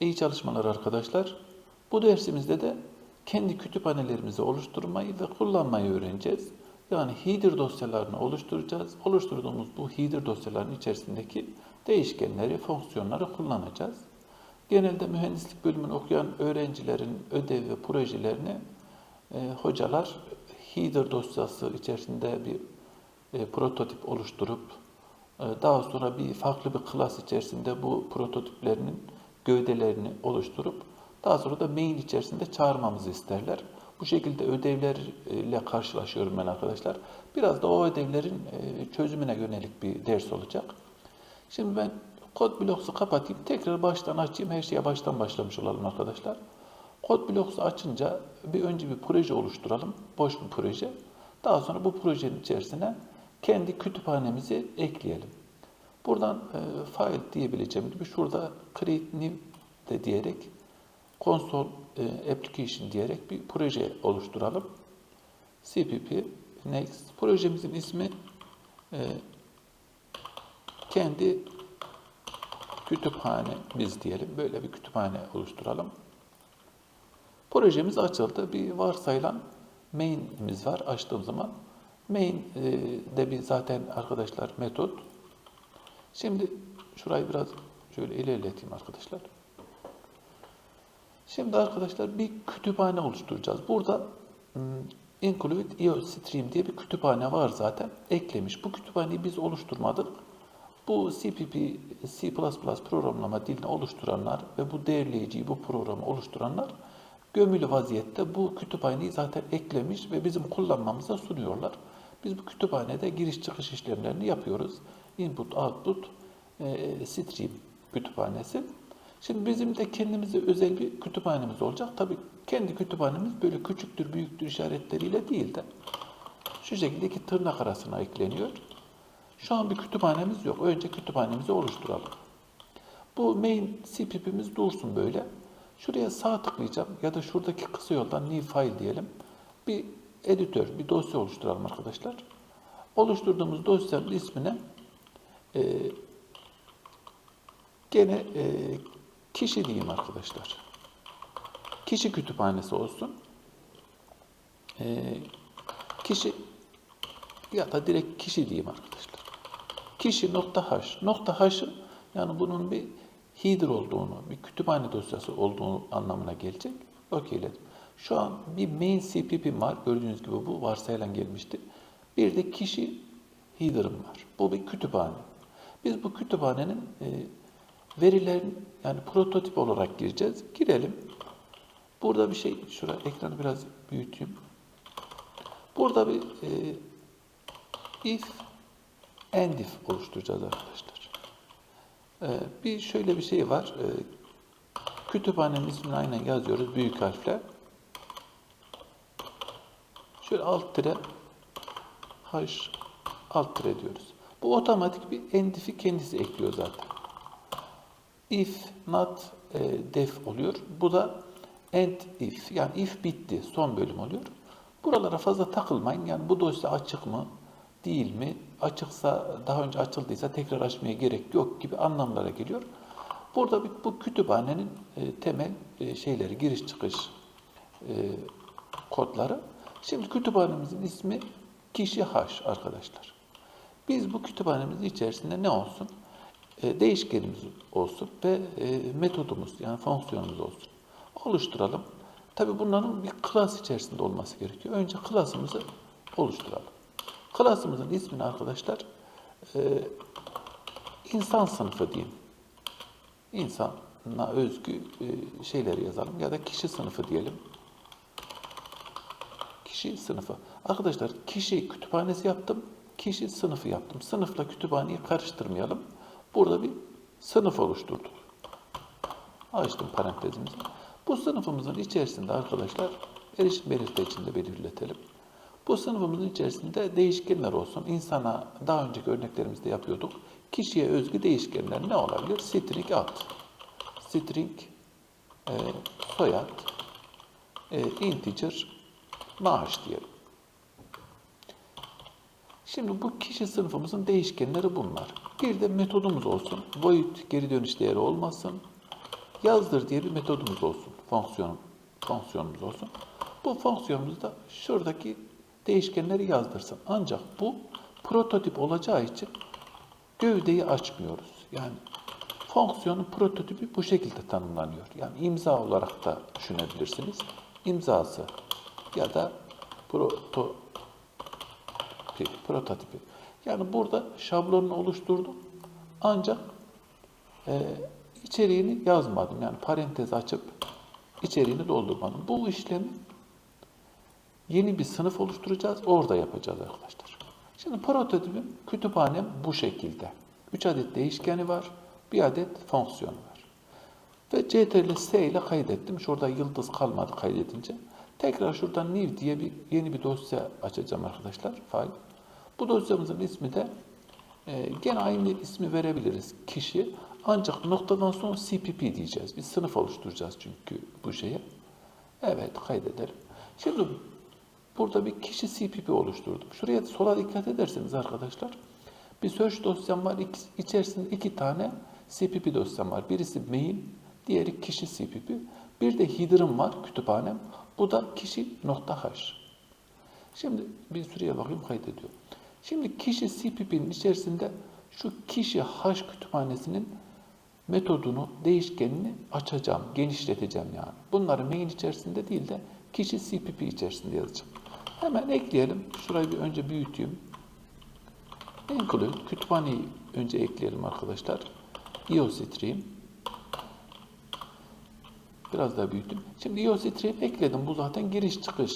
İyi çalışmalar arkadaşlar. Bu dersimizde de kendi kütüphanelerimizi oluşturmayı ve kullanmayı öğreneceğiz. Yani header dosyalarını oluşturacağız. Oluşturduğumuz bu header dosyaların içerisindeki değişkenleri, fonksiyonları kullanacağız. Genelde mühendislik bölümünü okuyan öğrencilerin ödev ve projelerini e, hocalar header dosyası içerisinde bir e, prototip oluşturup e, daha sonra bir farklı bir klas içerisinde bu prototiplerinin gövdelerini oluşturup daha sonra da main içerisinde çağırmamızı isterler. Bu şekilde ödevlerle karşılaşıyorum ben arkadaşlar. Biraz da o ödevlerin e, çözümüne yönelik bir ders olacak. Şimdi ben kod bloks'u kapatayım. Tekrar baştan açayım. Her şeye baştan başlamış olalım arkadaşlar. Kod bloks'u açınca bir önce bir proje oluşturalım. Boş bir proje. Daha sonra bu projenin içerisine kendi kütüphanemizi ekleyelim. Buradan e, file diyebileceğim gibi şurada create new de diyerek console e, application diyerek bir proje oluşturalım. cpp next projemizin ismi e, kendi kütüphane biz diyelim. Böyle bir kütüphane oluşturalım. Projemiz açıldı. Bir varsayılan main'imiz var açtığım zaman. Main e, bir zaten arkadaşlar metot. Şimdi şurayı biraz şöyle ilerleteyim arkadaşlar. Şimdi arkadaşlar bir kütüphane oluşturacağız. Burada hmm, include EOStream diye bir kütüphane var zaten. Eklemiş. Bu kütüphaneyi biz oluşturmadık. Bu CPP, C++ programlama dilini oluşturanlar ve bu değerleyiciyi, bu programı oluşturanlar gömülü vaziyette bu kütüphaneyi zaten eklemiş ve bizim kullanmamıza sunuyorlar. Biz bu kütüphanede giriş çıkış işlemlerini yapıyoruz. Input, output, e, stream kütüphanesi. Şimdi bizim de kendimize özel bir kütüphanemiz olacak. Tabii kendi kütüphanemiz böyle küçüktür, büyüktür işaretleriyle değil de şu şekilde iki tırnak arasına ekleniyor. Şu an bir kütüphanemiz yok. Önce kütüphanemizi oluşturalım. Bu main CPP'miz dursun böyle. Şuraya sağ tıklayacağım ya da şuradaki kısa yoldan new file diyelim. Bir editör, bir dosya oluşturalım arkadaşlar. Oluşturduğumuz dosyanın ismine e, gene e, kişi diyeyim arkadaşlar. Kişi kütüphanesi olsun. E, kişi ya da direkt kişi diyeyim arkadaşlar. Kişi nokta hash. Nokta hash'ı yani bunun bir header olduğunu, bir kütüphane dosyası olduğunu anlamına gelecek. Okeyledim. Şu an bir main CPP'm var. Gördüğünüz gibi bu varsayılan gelmişti. Bir de kişi header'ım var. Bu bir kütüphane. Biz bu kütüphanenin e, verilerin yani prototip olarak gireceğiz. Girelim. Burada bir şey, şuraya ekranı biraz büyüteyim. Burada bir e, if and if oluşturacağız arkadaşlar. Ee, bir şöyle bir şey var. Ee, kütüphanenin ismini aynen yazıyoruz büyük harfle. Şöyle alt tire h alt tire diyoruz. Bu otomatik bir endif'i kendisi ekliyor zaten. If not e, def oluyor. Bu da end if yani if bitti son bölüm oluyor. Buralara fazla takılmayın. Yani bu dosya açık mı? değil mi? Açıksa, daha önce açıldıysa tekrar açmaya gerek yok gibi anlamlara geliyor. Burada bir, bu kütüphanenin e, temel e, şeyleri, giriş çıkış e, kodları. Şimdi kütüphanemizin ismi kişi haş arkadaşlar. Biz bu kütüphanemizin içerisinde ne olsun? E, değişkenimiz olsun ve e, metodumuz yani fonksiyonumuz olsun. Oluşturalım. Tabi bunların bir klas içerisinde olması gerekiyor. Önce klasımızı oluşturalım. Klasımızın ismini arkadaşlar e, insan sınıfı diyeyim. İnsana özgü e, şeyleri yazalım ya da kişi sınıfı diyelim. Kişi sınıfı. Arkadaşlar kişi kütüphanesi yaptım, kişi sınıfı yaptım. Sınıfla kütüphaneyi karıştırmayalım. Burada bir sınıf oluşturduk. Açtım parantezimizi. Bu sınıfımızın içerisinde arkadaşlar erişim belirtecinde belirletelim. Bu sınıfımızın içerisinde değişkenler olsun. İnsana daha önceki örneklerimizde yapıyorduk. Kişiye özgü değişkenler ne olabilir? String ad, string e, soyad, e, integer maaş diyelim. Şimdi bu kişi sınıfımızın değişkenleri bunlar. Bir de metodumuz olsun. Void geri dönüş değeri olmasın. yazdır diye bir metodumuz olsun. Fonksiyon, fonksiyonumuz olsun. Bu fonksiyonumuzda şuradaki değişkenleri yazdırsın. Ancak bu prototip olacağı için gövdeyi açmıyoruz. Yani fonksiyonun prototipi bu şekilde tanımlanıyor. Yani imza olarak da düşünebilirsiniz. İmzası ya da proto tip, prototipi. Yani burada şablonunu oluşturdum. Ancak e, içeriğini yazmadım. Yani parantez açıp içeriğini doldurmadım. Bu işlemi yeni bir sınıf oluşturacağız. Orada yapacağız arkadaşlar. Şimdi prototipim kütüphanem bu şekilde. 3 adet değişkeni var. Bir adet fonksiyonu var. Ve CTRL S ile kaydettim. Şurada yıldız kalmadı kaydedince. Tekrar şuradan new diye bir yeni bir dosya açacağım arkadaşlar. File. Bu dosyamızın ismi de e, gene aynı ismi verebiliriz kişi. Ancak noktadan sonra CPP diyeceğiz. Bir sınıf oluşturacağız çünkü bu şeye. Evet kaydedelim. Şimdi burada bir kişi CPP oluşturdum. Şuraya sola dikkat ederseniz arkadaşlar bir search dosyam var. İki, içerisinde iki tane CPP dosyam var. Birisi main, diğeri kişi CPP. Bir de header'ım var kütüphanem. Bu da kişi.h. Şimdi bir süreye bakayım kaydediyor. Şimdi kişi CPP'nin içerisinde şu kişi h kütüphanesinin metodunu, değişkenini açacağım, genişleteceğim yani. Bunları main içerisinde değil de kişi CPP içerisinde yazacağım. Hemen ekleyelim. Şurayı bir önce büyüteyim. Include kütüphaneyi önce ekleyelim arkadaşlar. IOStream. Biraz daha büyüttüm. Şimdi IOStream ekledim. Bu zaten giriş çıkış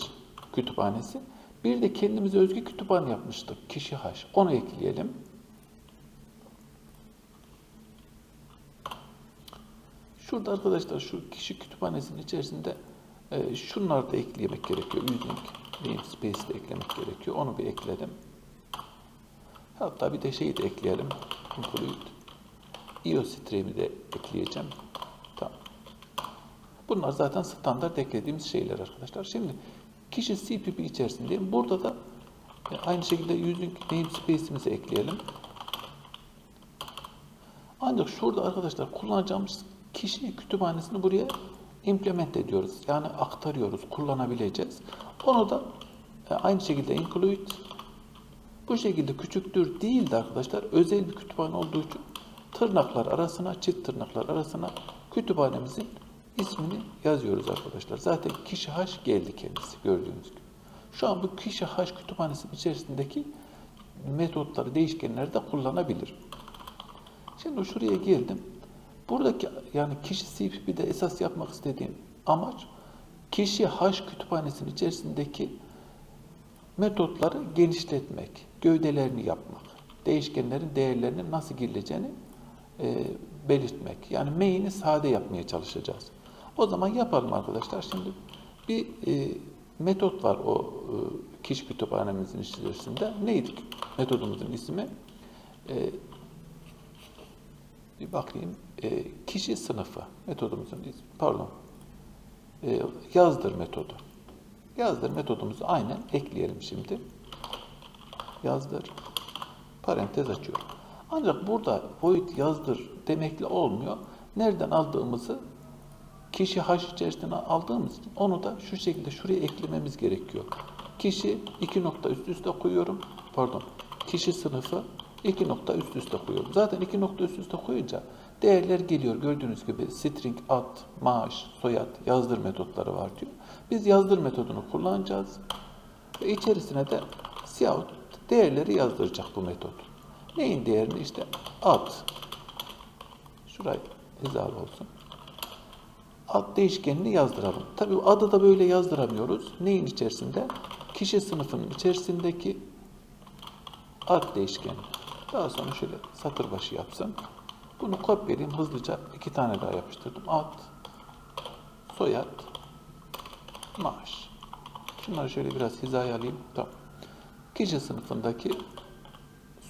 kütüphanesi. Bir de kendimize özgü kütüphane yapmıştık. Kişi H. Onu ekleyelim. Şurada arkadaşlar şu kişi kütüphanesinin içerisinde e, şunları da eklemek gerekiyor. Using namespace de eklemek gerekiyor. Onu bir ekledim. Hatta bir de şeyi de ekleyelim. Include IOStream'i de ekleyeceğim. Tamam. Bunlar zaten standart eklediğimiz şeyler arkadaşlar. Şimdi kişi CPP içerisindeyim. Burada da e, aynı şekilde using namespace'imizi ekleyelim. Ancak şurada arkadaşlar kullanacağımız kişi kütüphanesini buraya implement ediyoruz. Yani aktarıyoruz, kullanabileceğiz. Onu da e, aynı şekilde include bu şekilde küçüktür değil de arkadaşlar özel bir kütüphane olduğu için tırnaklar arasına, çift tırnaklar arasına kütüphanemizin ismini yazıyoruz arkadaşlar. Zaten kişi H geldi kendisi gördüğünüz gibi. Şu an bu kişi H kütüphanesinin içerisindeki metotları, değişkenleri de kullanabilir. Şimdi şuraya geldim. Buradaki yani kişi CPP'de esas yapmak istediğim amaç kişi H kütüphanesinin içerisindeki metotları genişletmek, gövdelerini yapmak, değişkenlerin değerlerinin nasıl girileceğini e, belirtmek. Yani main'i sade yapmaya çalışacağız. O zaman yapalım arkadaşlar. Şimdi bir e, metot var o e, kişi kütüphanemizin içerisinde. Neydi metodumuzun ismi? E, bir bakayım. E, kişi sınıfı metodumuzun ismi. Pardon. E, yazdır metodu. Yazdır metodumuzu aynen ekleyelim şimdi. Yazdır. Parantez açıyorum. Ancak burada void yazdır demekle olmuyor. Nereden aldığımızı kişi hash içerisine aldığımız için onu da şu şekilde şuraya eklememiz gerekiyor. Kişi iki nokta üst üste koyuyorum. Pardon. Kişi sınıfı iki nokta üst üste koyuyorum. Zaten iki nokta üst üste koyunca değerler geliyor. Gördüğünüz gibi string, ad, maaş, soyad, yazdır metotları var diyor. Biz yazdır metodunu kullanacağız. Ve içerisine de siyahut değerleri yazdıracak bu metot. Neyin değerini işte ad. Şurayı hizalı olsun. Ad değişkenini yazdıralım. Tabii adı da böyle yazdıramıyoruz. Neyin içerisinde? Kişi sınıfının içerisindeki ad değişkeni. Daha sonra şöyle satır başı yapsın. Bunu kopyalayayım hızlıca iki tane daha yapıştırdım. Ad, soyad, maaş. Şunları şöyle biraz hizaya alayım. Tamam. Kişi sınıfındaki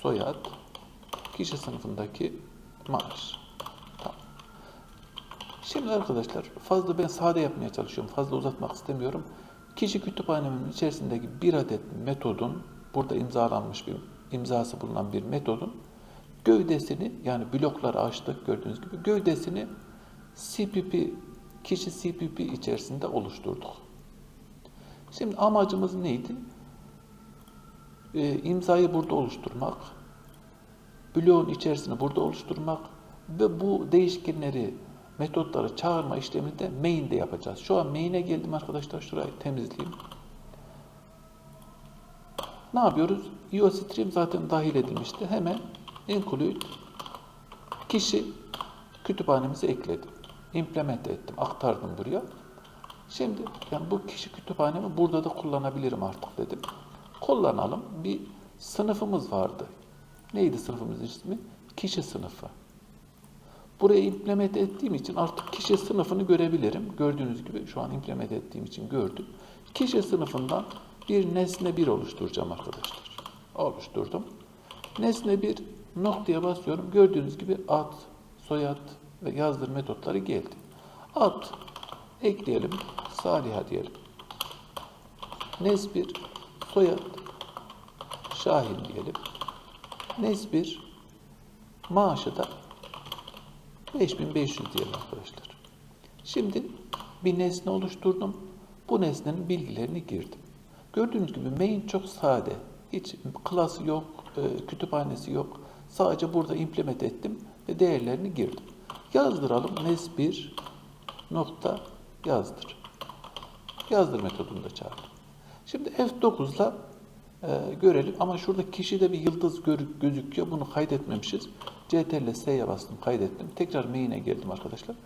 soyad, kişi sınıfındaki maaş. Şimdi arkadaşlar fazla ben sade yapmaya çalışıyorum. Fazla uzatmak istemiyorum. Kişi kütüphanemin içerisindeki bir adet metodun, burada imzalanmış bir imzası bulunan bir metodun gövdesini yani blokları açtık gördüğünüz gibi gövdesini CPP, kişi CPP içerisinde oluşturduk. Şimdi amacımız neydi? Ee, imzayı burada oluşturmak, bloğun içerisini burada oluşturmak ve bu değişkenleri, metotları çağırma işlemini de main'de yapacağız. Şu an main'e geldim arkadaşlar. Şurayı temizleyeyim. Ne yapıyoruz? IOStream zaten dahil edilmişti. Hemen include kişi kütüphanemize ekledim. Implement ettim. Aktardım buraya. Şimdi yani bu kişi kütüphanemi burada da kullanabilirim artık dedim. Kullanalım. Bir sınıfımız vardı. Neydi sınıfımızın ismi? Kişi sınıfı. Buraya implement ettiğim için artık kişi sınıfını görebilirim. Gördüğünüz gibi şu an implement ettiğim için gördüm. Kişi sınıfından bir nesne bir oluşturacağım arkadaşlar. Oluşturdum. Nesne bir noktaya basıyorum. Gördüğünüz gibi ad, soyad ve yazdır metotları geldi. Ad ekleyelim. Saliha diyelim. Nes bir soyad Şahin diyelim. Nes bir maaşı da 5500 diyelim arkadaşlar. Şimdi bir nesne oluşturdum. Bu nesnenin bilgilerini girdim. Gördüğünüz gibi main çok sade. Hiç klası yok, e, kütüphanesi yok. Sadece burada implement ettim ve değerlerini girdim. Yazdıralım nes1 nokta yazdır. Yazdır metodunu da çağırdım. Şimdi F9'la e, görelim ama şurada kişide bir yıldız gözüküyor. Bunu kaydetmemişiz. CTRL S'ye bastım, kaydettim. Tekrar main'e geldim arkadaşlar.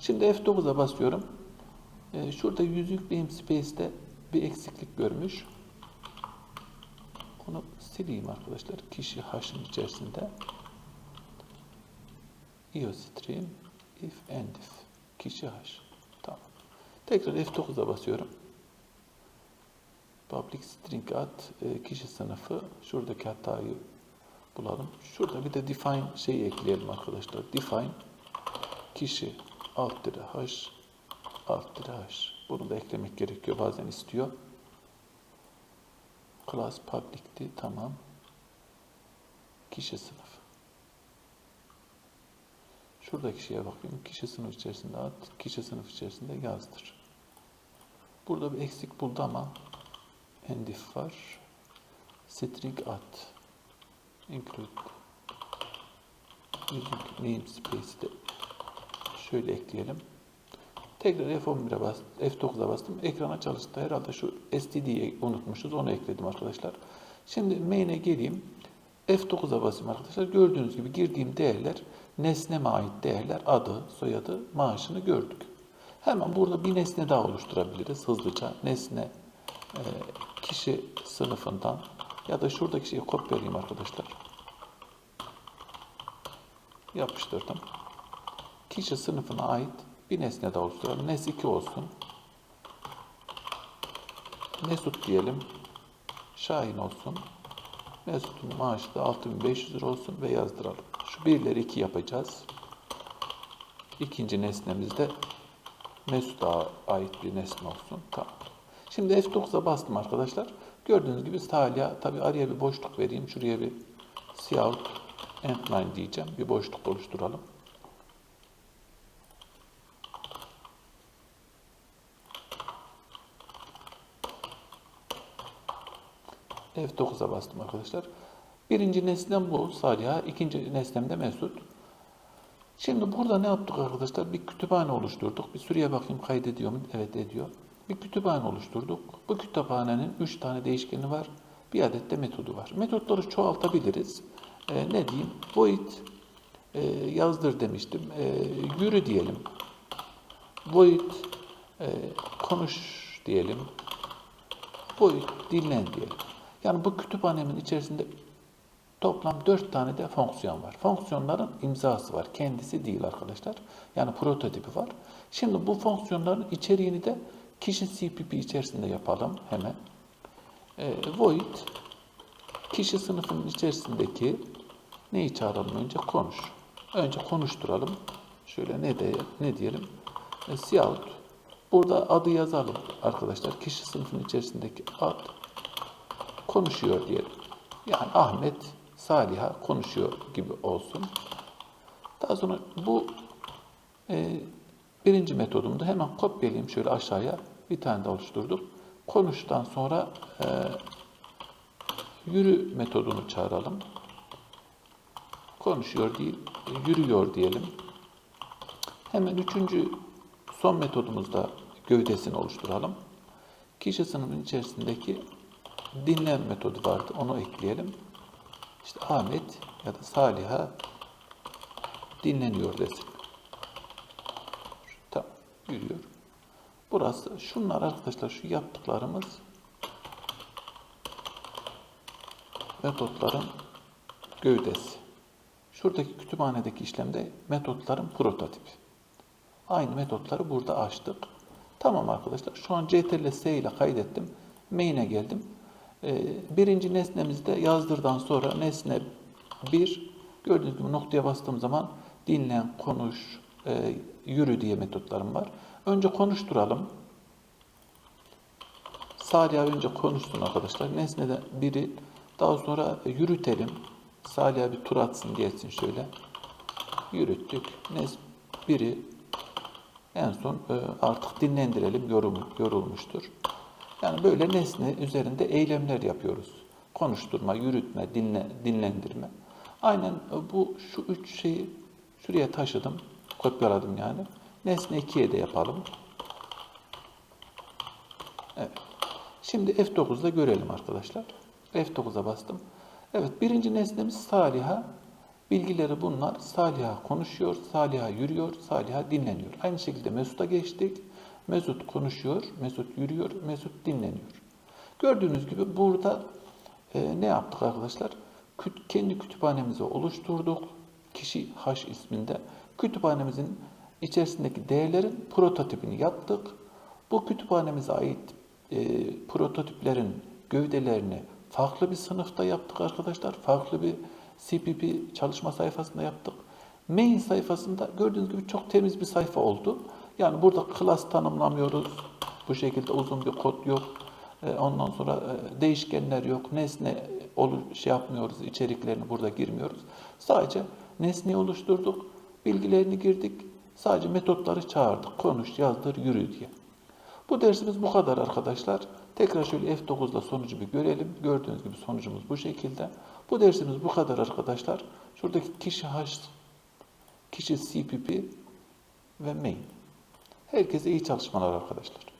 Şimdi F9'a basıyorum. E, şurada yüzük namespace'de bir eksiklik görmüş. Onu sileyim arkadaşlar. Kişi hash'ın içerisinde. IOStream if and if. Kişi hash. Tamam. Tekrar F9'a basıyorum. Public string at e, kişi sınıfı. Şuradaki hatayı bulalım. Şurada bir de define şeyi ekleyelim arkadaşlar. Define kişi alt dire hash alt dire hash. Bunu da eklemek gerekiyor. Bazen istiyor. Class public'ti. Tamam. Kişi sınıf. Şuradaki şeye bakayım. Kişi sınıf içerisinde at. Kişi sınıf içerisinde yazdır. Burada bir eksik buldu ama endif var. String at. Include. Using namespace'i de şöyle ekleyelim. Tekrar F11'e bastım, F9'a bastım. Ekrana çalıştı. Herhalde şu std'yi unutmuşuz. Onu ekledim arkadaşlar. Şimdi main'e geleyim. F9'a basayım arkadaşlar. Gördüğünüz gibi girdiğim değerler nesneme ait değerler adı, soyadı, maaşını gördük. Hemen burada bir nesne daha oluşturabiliriz hızlıca. Nesne e, kişi sınıfından ya da şuradaki şeyi kopyalayayım arkadaşlar. Yapıştırdım. Kişi sınıfına ait bir nesne daha oluşturalım. Nes 2 olsun. Mesut diyelim. Şahin olsun. Mesut'un maaşı da 6500 lira olsun ve yazdıralım. Şu birleri 2 yapacağız. İkinci nesnemiz de Mesut'a ait bir nesne olsun. Tamam. Şimdi F9'a bastım arkadaşlar. Gördüğünüz gibi Salih'a tabi araya bir boşluk vereyim. Şuraya bir Cout endline diyeceğim. Bir boşluk oluşturalım. F9'a bastım arkadaşlar. Birinci nesnem bu Saliha, ikinci nesnem de Mesut. Şimdi burada ne yaptık arkadaşlar? Bir kütüphane oluşturduk. Bir süreye bakayım kaydediyor mu? Evet ediyor. Bir kütüphane oluşturduk. Bu kütüphanenin 3 tane değişkeni var. Bir adet de metodu var. Metotları çoğaltabiliriz. Ee, ne diyeyim? Void e, yazdır demiştim. E, yürü diyelim. Void e, konuş diyelim. Void dinlen diyelim. Yani bu kütüphanemin içerisinde toplam 4 tane de fonksiyon var. Fonksiyonların imzası var. Kendisi değil arkadaşlar. Yani prototipi var. Şimdi bu fonksiyonların içeriğini de kişi CPP içerisinde yapalım hemen. E, void kişi sınıfının içerisindeki neyi çağıralım önce? Konuş. Önce konuşturalım. Şöyle ne de ne diyelim? E, Cout. Burada adı yazalım arkadaşlar. Kişi sınıfının içerisindeki ad konuşuyor diyelim. Yani Ahmet Saliha konuşuyor gibi olsun. Daha sonra bu e, Birinci metodumda hemen kopyalayayım şöyle aşağıya. Bir tane de oluşturduk. Konuştan sonra e, yürü metodunu çağıralım. Konuşuyor değil, yürüyor diyelim. Hemen üçüncü son metodumuzda gövdesini oluşturalım. Kişi sınıfının içerisindeki dinlen metodu vardı. Onu ekleyelim. İşte Ahmet ya da Saliha dinleniyor desin. Yürüyor. Burası, şunlar arkadaşlar, şu yaptıklarımız metotların gövdesi. Şuradaki kütüphanedeki işlemde metotların prototipi. Aynı metotları burada açtık. Tamam arkadaşlar, şu an CTRL S ile kaydettim. Main'e geldim. Ee, birinci nesnemizde yazdırdan sonra nesne 1, gördüğünüz gibi noktaya bastığım zaman dinlen, konuş, e, yürü diye metotlarım var. Önce konuşturalım. Salih abi önce konuşsun arkadaşlar. Nesnede biri daha sonra yürütelim. Salih abi tur atsın gelsin şöyle. Yürüttük. Nes biri en son e, artık dinlendirelim. Yorulmuştur. Yani böyle nesne üzerinde eylemler yapıyoruz. Konuşturma, yürütme, dinle, dinlendirme. Aynen bu şu üç şeyi şuraya taşıdım. Kopyaladım yani. Nesne 2'ye de yapalım. Evet. Şimdi F9'da görelim arkadaşlar. F9'a bastım. Evet birinci nesnemiz Saliha. Bilgileri bunlar. Saliha konuşuyor, Saliha yürüyor, Saliha dinleniyor. Aynı şekilde Mesut'a geçtik. Mesut konuşuyor, Mesut yürüyor, Mesut dinleniyor. Gördüğünüz gibi burada e, ne yaptık arkadaşlar? Küt, kendi kütüphanemizi oluşturduk. Kişi H isminde. Kütüphanemizin içerisindeki değerlerin prototipini yaptık. Bu kütüphanemize ait e, prototiplerin gövdelerini farklı bir sınıfta yaptık arkadaşlar. Farklı bir CPP çalışma sayfasında yaptık. Main sayfasında gördüğünüz gibi çok temiz bir sayfa oldu. Yani burada class tanımlamıyoruz. Bu şekilde uzun bir kod yok. E, ondan sonra e, değişkenler yok. Nesne şey yapmıyoruz. içeriklerini burada girmiyoruz. Sadece nesneyi oluşturduk. Bilgilerini girdik. Sadece metotları çağırdık. Konuş, yazdır, yürü diye. Bu dersimiz bu kadar arkadaşlar. Tekrar şöyle F9'da sonucu bir görelim. Gördüğünüz gibi sonucumuz bu şekilde. Bu dersimiz bu kadar arkadaşlar. Şuradaki kişi H, kişi CPP ve main. Herkese iyi çalışmalar arkadaşlar.